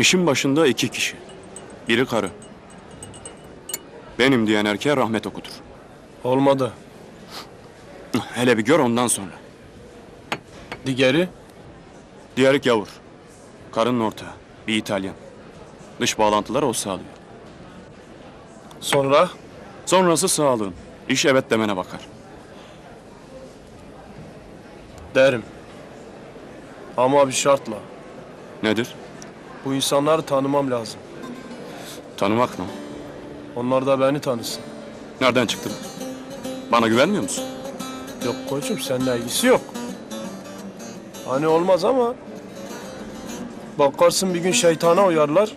İşin başında iki kişi. Biri karı. Benim diyen erkeğe rahmet okutur. Olmadı. Hele bir gör ondan sonra. Digeri? Diğeri gavur. Karının ortağı. Bir İtalyan. Dış bağlantıları o sağlıyor. Sonra? Sonrası sağlığın. İş evet demene bakar. Derim. Ama bir şartla. Nedir? Bu insanları tanımam lazım. Tanımak mı? Onlar da beni tanısın. Nereden çıktı bu? Bana güvenmiyor musun? Yok koçum seninle ilgisi yok. Hani olmaz ama... Bakarsın bir gün şeytana uyarlar.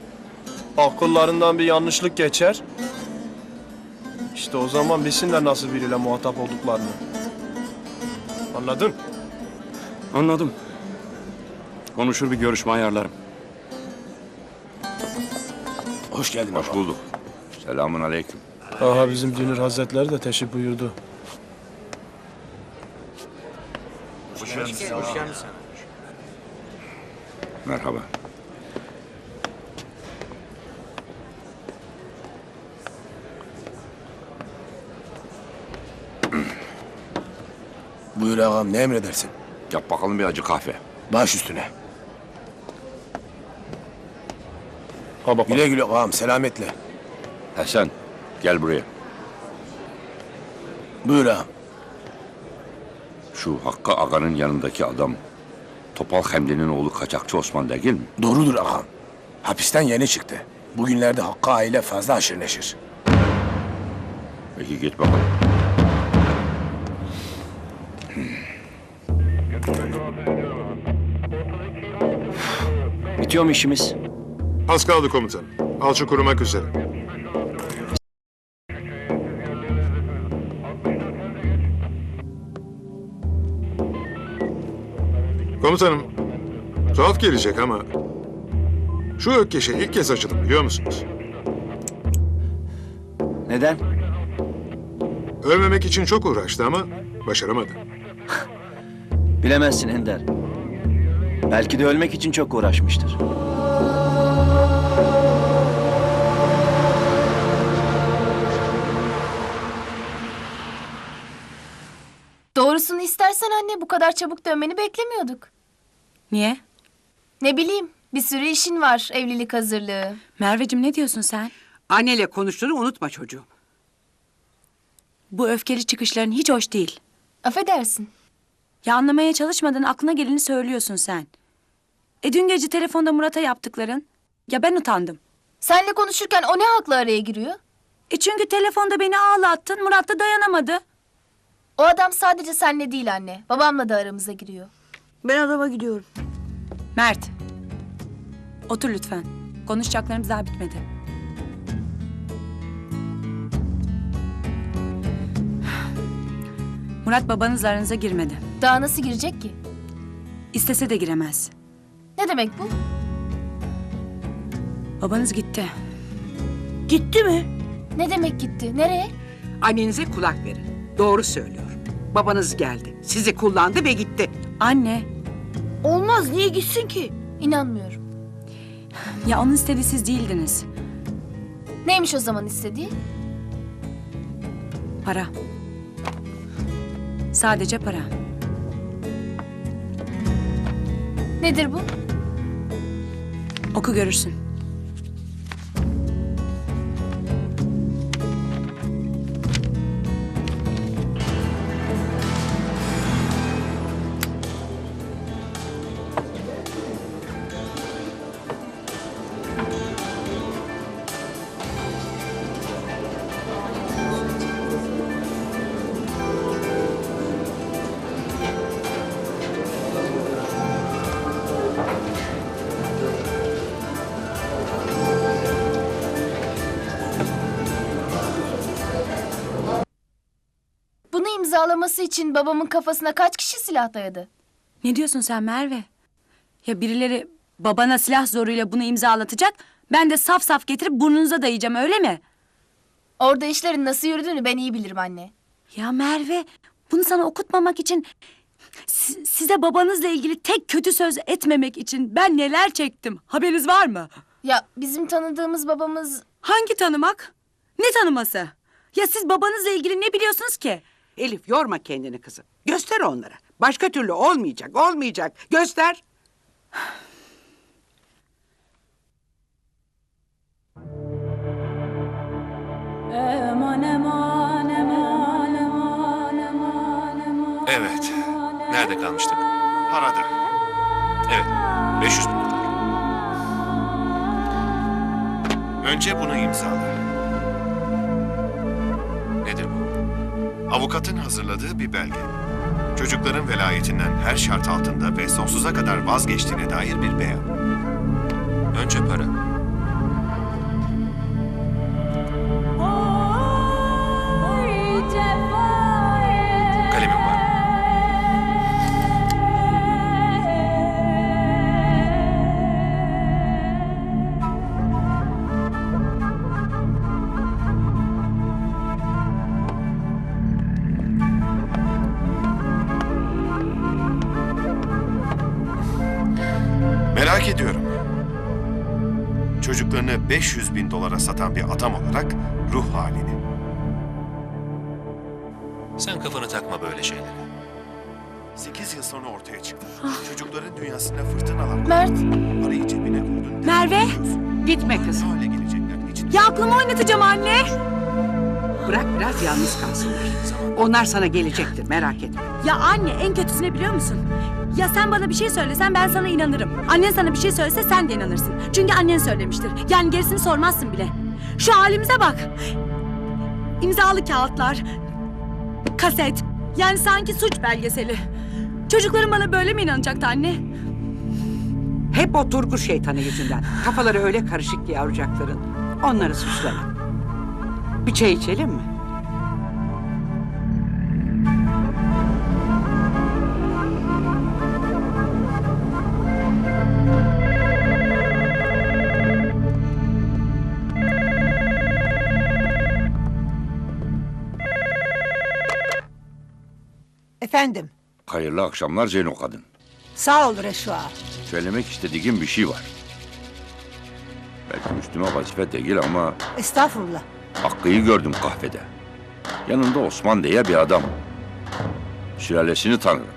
Akıllarından bir yanlışlık geçer. İşte o zaman bilsinler nasıl biriyle muhatap olduklarını. Anladın? Anladım. Konuşur bir görüşme ayarlarım. Hoş geldin Hoş bulduk. Selamun aleyküm. Aha bizim Dünür Hazretleri de teşrif buyurdu. Merhaba. Buyur ağam ne emredersin? Yap bakalım bir acı kahve. Baş üstüne. Ha bak. Güle güle ağam selametle. Hasan gel buraya. Buyur ağam. Şu Hakkı Aga'nın yanındaki adam Topal Hemdi'nin oğlu kaçakçı Osman değil mi? Doğrudur ağam. Hapisten yeni çıktı. Bugünlerde Hakkı aile fazla aşırı neşir. Peki git bakalım. Bitiyor mu işimiz? Az kaldı komutanım. Alçı kurumak üzere. Komutanım, tuhaf gelecek ama şu Ökkeş'e ilk kez açıldım biliyor musunuz? Neden? Ölmemek için çok uğraştı ama başaramadı. Bilemezsin Ender. Belki de ölmek için çok uğraşmıştır. Anne bu kadar çabuk dönmeni beklemiyorduk. Niye? Ne bileyim bir sürü işin var evlilik hazırlığı. Merveciğim ne diyorsun sen? Anneyle konuştuğunu unutma çocuğum. Bu öfkeli çıkışların hiç hoş değil. Affedersin. Ya anlamaya çalışmadan aklına geleni söylüyorsun sen. E dün gece telefonda Murat'a yaptıkların. Ya ben utandım. Seninle konuşurken o ne hakla araya giriyor? E çünkü telefonda beni ağlattın. Murat da dayanamadı. O adam sadece seninle değil anne. Babamla da aramıza giriyor. Ben adama gidiyorum. Mert. Otur lütfen. Konuşacaklarımız daha bitmedi. Murat babanızla aranıza girmedi. Daha nasıl girecek ki? İstese de giremez. Ne demek bu? Babanız gitti. Gitti mi? Ne demek gitti? Nereye? Annenize kulak verin. Doğru söylüyor. Babanız geldi. Sizi kullandı ve gitti. Anne. Olmaz. Niye gitsin ki? İnanmıyorum. Ya onun istediği siz değildiniz. Neymiş o zaman istediği? Para. Sadece para. Nedir bu? Oku görürsün. İmzalaması için babamın kafasına kaç kişi silah dayadı? Ne diyorsun sen Merve? Ya birileri babana silah zoruyla bunu imzalatacak. Ben de saf saf getirip burnunuza dayayacağım öyle mi? Orada işlerin nasıl yürüdüğünü ben iyi bilirim anne. Ya Merve bunu sana okutmamak için si- size babanızla ilgili tek kötü söz etmemek için ben neler çektim haberiniz var mı? Ya bizim tanıdığımız babamız Hangi tanımak? Ne tanıması? Ya siz babanızla ilgili ne biliyorsunuz ki? Elif yorma kendini kızım. Göster onlara. Başka türlü olmayacak, olmayacak. Göster. Evet. Nerede kalmıştık? Parada. Evet. 500 bin dolar. Önce bunu imzala. Avukatın hazırladığı bir belge. Çocukların velayetinden her şart altında ve sonsuza kadar vazgeçtiğine dair bir beyan. Önce para. Merak ediyorum. Çocuklarını 500 bin dolara satan bir adam olarak ruh halini. Sen kafanı takma böyle şeylere. 8 yıl sonra ortaya çıktı. Çocukların dünyasına fırtınalar. Mert Parayı cebine koydun. Merve! Gitme Ne kızım. hale gelecekler? Hiç Ya aklımı oynatacağım anne. Bırak biraz yalnız kalsınlar. Onlar sana gelecektir merak etme. Ya anne en kötüsü ne biliyor musun? Ya sen bana bir şey söylesen ben sana inanırım. Annen sana bir şey söylese sen de inanırsın. Çünkü annen söylemiştir. Yani gerisini sormazsın bile. Şu halimize bak. İmzalı kağıtlar. Kaset. Yani sanki suç belgeseli. Çocuklarım bana böyle mi inanacaktı anne? Hep o Turgut şeytanı yüzünden. Kafaları öyle karışık ki yavrucakların. Onları suçlama. Bir çay içelim mi? Efendim, Hayırlı akşamlar Zeyno kadın. sağ ol Reşo ağa. Söylemek istediğim bir şey var. Belki üstüme vazife değil ama Estağfurullah. Hakkı'yı gördüm kahvede. Yanında Osman diye bir adam. Sülalesini tanırım.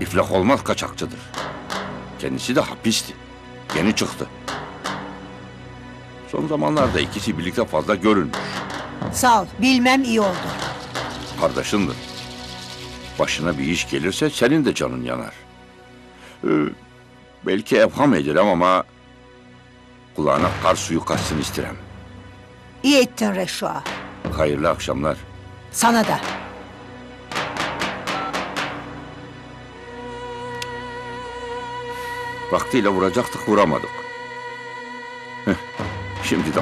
İflah olmaz kaçakçıdır. Kendisi de hapisti. Yeni çıktı. Son zamanlarda ikisi birlikte fazla görülmüş. Sağ ol, bilmem iyi oldu. Kardeşindir. Başına bir iş gelirse senin de canın yanar. Ee, belki evham ederim ama kulağına kar suyu kaçsın isterim. İyi ettin Reşo ağa. Hayırlı akşamlar. Sana da. Vaktiyle vuracaktık vuramadık. Heh, şimdi de